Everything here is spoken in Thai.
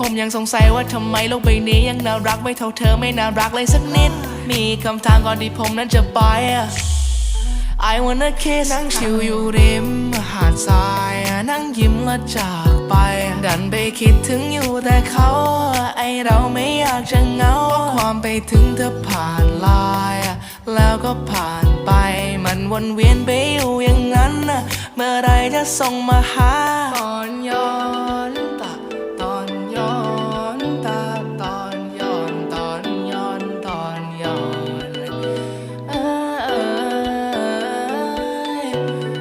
ผมยังสงสัยว่าทำไมโลกใบนี้ยังน่ารักไม่เท่าเธอไม่น่ารักเลยสักนิด มีคำถามก่อนที่ผมนั้นจะไปอะ I wanna kiss นั่งชิวอยู่ริมหาดทรายนั่งยิ้มและจากไป ดันไปคิดถึงอยู่แต่เขา ไอเราไม่อยากจะเหงาเพราะความไปถึงเธอผ่านไลาย แล้วก็ผ่านไป มันวนเวียนไปอยู่อย่างนั้น เมื่อไรจะส่งมาหา you.